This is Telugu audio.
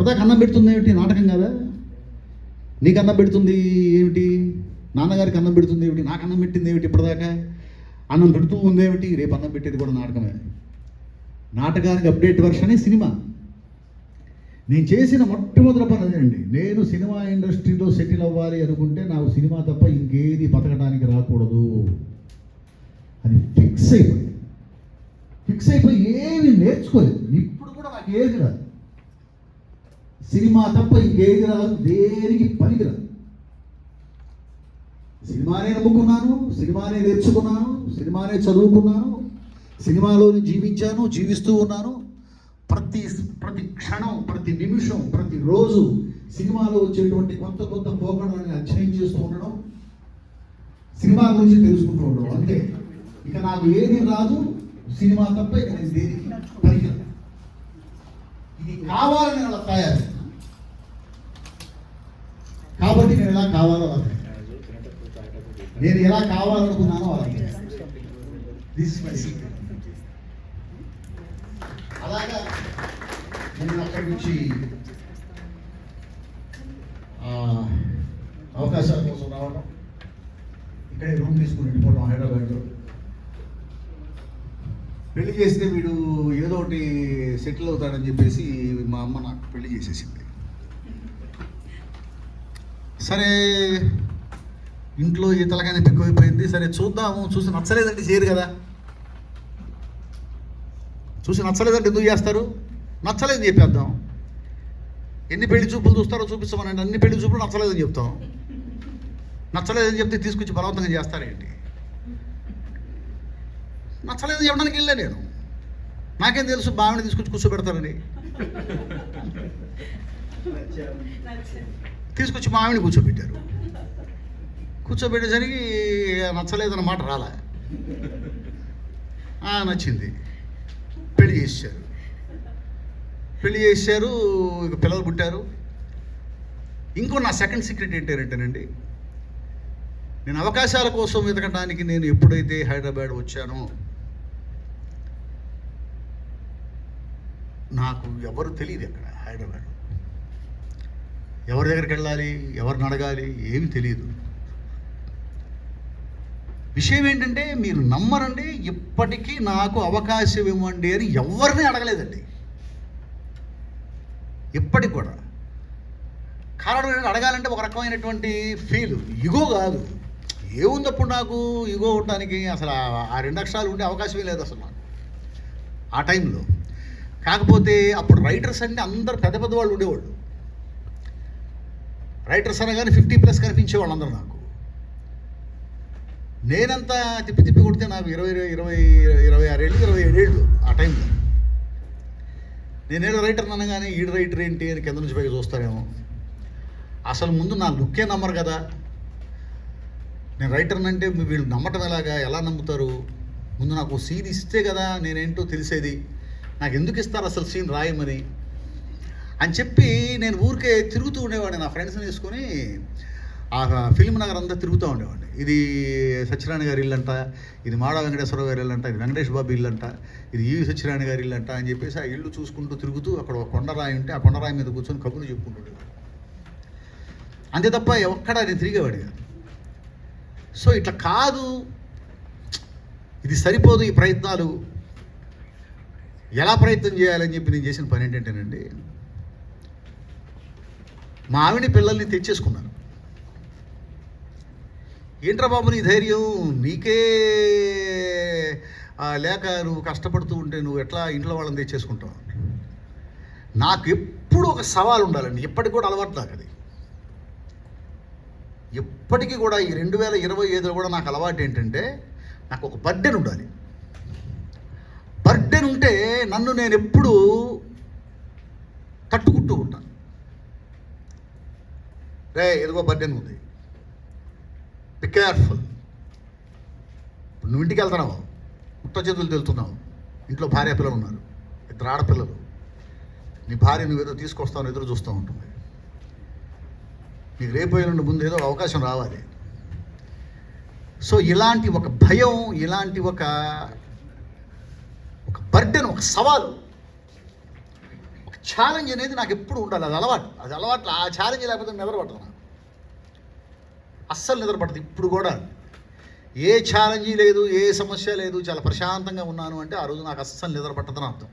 ఇప్పటిదాకా అన్నం పెడుతుంది ఏమిటి? నాటకం కదా? నీకు అన్నం పెడుతుంది ఏమిటి? నాన్నగారికి అన్నం పెడుతుంది ఏమిటి? నాకు అన్నం పెట్టింది ఏమిటి ఇప్పటిదాకా? అన్నం పెడుతూ ఉంది ఏమిటి? రేపు అన్నం పెట్టేది కూడా నాటకమే. నాటకానికి అప్డేట్ వర్షనే సినిమా. నేను చేసిన మొట్టమొదటి పని అదేనండి నేను సినిమా ఇండస్ట్రీలో సెటిల్ అవ్వాలి అనుకుంటే నాకు సినిమా తప్ప ఇంకేది బతకడానికి రాకూడదు. అది ఫిక్స్ అయిపోయింది. ఫిక్స్ అయిపోయి ఏమి నేర్చుకోలేదు. ఇప్పుడు కూడా నాకు ఏది రాదు. సినిమా తప్ప ఇంకేది రాదు దేనికి పనికిరాదు. సినిమానే నమ్ముకున్నాను సినిమానే నేర్చుకున్నాను సినిమానే చదువుకున్నాను సినిమాలోని జీవించాను జీవిస్తూ ఉన్నాను. ప్రతి ప్రతి క్షణం ప్రతి నిమిషం ప్రతి రోజు సినిమాలో వచ్చేటువంటి కొత్త కొత్త పోకడాన్ని అధ్యయనం చేస్తూ ఉండడం సినిమా గురించి తెలుసుకుంటూ ఉండడం అంతే. ఇక నాకు ఏది రాదు సినిమా తప్ప ఇక నేను దేనికి పనికిరాను. ఇది కావాలని అలా తయారు. కాబట్టి నేను ఎలా కావాలో అలా నేను ఎలా కావాలనుకున్నానో వాళ్ళకి. దిస్ మై సీక్రెట్ అలాగా నేను అక్కడి నుంచి అవకాశాల కోసం రావడం ఇక్కడే రూమ్ తీసుకుని వెళ్ళిపోవడం హైదరాబాద్లో. పెళ్ళి చేస్తే వీడు ఏదో ఒకటి సెటిల్ అవుతాడని చెప్పేసి మా అమ్మ నాకు పెళ్ళి చేసేసింది. సరే ఇంట్లో ఈ తలకాయ ఎక్కువైపోయింది సరే చూద్దాము. చూసి నచ్చలేదంటే చేయరు కదా. చూసి నచ్చలేదంటే ఎందుకు చేస్తారు? నచ్చలేదని చెప్పేద్దాం. ఎన్ని పెళ్ళి చూపులు చూస్తారో చూపిస్తామనండి. అన్ని పెళ్ళి చూపులు నచ్చలేదని చెప్తాం. నచ్చలేదని చెప్తే తీసుకొచ్చి బలవంతంగా చేస్తారేంటి? నచ్చలేదని చెప్పడానికి వెళ్ళా నేను. నాకేం తెలుసు? బావిని తీసుకొచ్చి కూర్చోబెడతానని తీసుకొచ్చి మా ఆవిడని కూర్చోబెట్టారు. కూర్చోబెట్టేసరికి నచ్చలేదన్న మాట రాలే. నచ్చింది. పెళ్ళి చేశారు పెళ్ళి చేశారు ఇక పిల్లలు పుట్టారు. ఇంకో నా సెకండ్ సీక్రెట్ ఏంటంటేనండి నేను అవకాశాల కోసం వెతకడానికి నేను ఎప్పుడైతే హైదరాబాద్ వచ్చానో నాకు ఎవరు తెలియదు అక్కడ హైదరాబాద్ ఎవరి దగ్గరికి వెళ్ళాలి ఎవరిని అడగాలి ఏమి తెలియదు. విషయం ఏంటంటే మీరు నమ్మరండి ఇప్పటికీ నాకు అవకాశం ఇవ్వండి అని ఎవరిని అడగలేదండి. ఇప్పటికి కూడా. కారణం అడగాలంటే ఒక రకమైనటువంటి ఫీల్ ఇగో కాదు. ఏముందప్పుడు నాకు? ఇగో ఉండడానికి అసలు ఆ- ఆ రెండు అక్షరాలు ఉండే అవకాశమే లేదు అసలు నాకు. ఆ టైంలో కాకపోతే అప్పుడు రైటర్స్ అంటే అందరు పెద్ద పెద్ద వాళ్ళు ఉండేవాళ్ళు. రైటర్స్ అనగానే ఫిఫ్టీ ప్లస్ కనిపించేవాళ్ళు వాళ్ళందరూ నాకు. నేనంతా తిప్పి తిప్పి కొడితే నాకు ఇరవై ఇరవై ఇరవై ఆరేళ్ళు ఇరవై ఏడేళ్ళు ఆ టైంలో నేనేదో రైటర్ అనగానే ఈడు రైటర్ ఏంటి అని కింద నుంచి పైకి చూస్తారేమో. అసలు ముందు నా లుక్కే నమ్మరు కదా. నేను రైటర్ అంటే వీళ్ళు నమ్మటం ఎలాగా? ఎలా నమ్ముతారు? ముందు నాకు సీన్ ఇస్తే కదా నేనేంటో తెలిసేది. నాకు ఎందుకు ఇస్తారు అసలు సీన్ రాయమని? అని చెప్పి నేను ఊరికే తిరుగుతూ ఉండేవాడిని నా ఫ్రెండ్స్ని తీసుకొని. ఆ ఫిల్మ్ నగర్ అంతా తిరుగుతూ ఉండేవాడిని. ఇది సత్యనారాయణ గారి ఇల్లు అంట ఇది మాడా వెంకటేశ్వర గారి ఇల్లు అంట ఇది వెంకటేష్ బాబు ఇల్లు అంట ఇది ఈ సత్యనారాయణ గారి ఇల్లు అంట అని చెప్పేసి ఆ ఇల్లు చూసుకుంటూ తిరుగుతూ అక్కడ ఒక కొండరాయి ఉంటే ఆ కొండరాయి మీద కూర్చొని కబుర్లు చెప్పుకుంటుండేవాడు అంతే తప్ప ఎక్కడ నేను తిరిగేవాడు కాదు. సో ఇట్లా కాదు. ఇది సరిపోదు ఈ ప్రయత్నాలు. ఎలా ప్రయత్నం చేయాలని చెప్పి నేను చేసిన పని ఏంటంటేనండి మా ఆవిడ పిల్లల్ని తెచ్చేసుకున్నాను ఏంట్రా బాబు నీ ధైర్యం? నీకే లేక నువ్వు కష్టపడుతూ ఉంటే నువ్వు ఎట్లా ఇంట్లో వాళ్ళని తెచ్చేసుకుంటావు? నాకు ఎప్పుడు ఒక సవాల్ ఉండాలండి. ఇప్పటికి కూడా అలవాటు నాకు అది. ఎప్పటికీ కూడా ఈ రెండు వేల ఇరవై ఐదులో కూడా నాకు అలవాటు ఏంటంటే నాకు ఒక బర్డెన్ ఉండాలి. బర్డెన్ ఉంటే నన్ను నేను ఎప్పుడు తట్టుకుంటూ ఉంటాను రే ఎదుగో బర్డెన్ ఉంది. బి కేర్ఫుల్ నువ్వు ఇంటికి వెళ్తున్నావు. ముట్ట చేతులు తెలుతున్నావు ఇంట్లో భార్య పిల్లలు ఉన్నారు. ఇద్దరు ఆడపిల్లలు. నీ భార్య నువ్వేదో తీసుకొస్తావు ఎదురు చూస్తూ ఉంటుంది. నీకు రేపు నుండి ముందు ఏదో అవకాశం రావాలి. సో ఇలాంటి ఒక భయం ఇలాంటి ఒక ఒక బర్డెన్ ఒక సవాలు ఛాలెంజ్ అనేది నాకు ఎప్పుడు ఉండాలి. అది అలవాటు. అది అలవాటు. ఆ ఛాలెంజ్ లేకపోతే నిద్రపడదు నాకు అస్సలు నిద్రపడదు ఇప్పుడు కూడా. ఏ ఛాలెంజ్ లేదు ఏ సమస్య లేదు. చాలా ప్రశాంతంగా ఉన్నాను అంటే ఆ రోజు నాకు అస్సలు నిద్రపట్టదని అర్థం.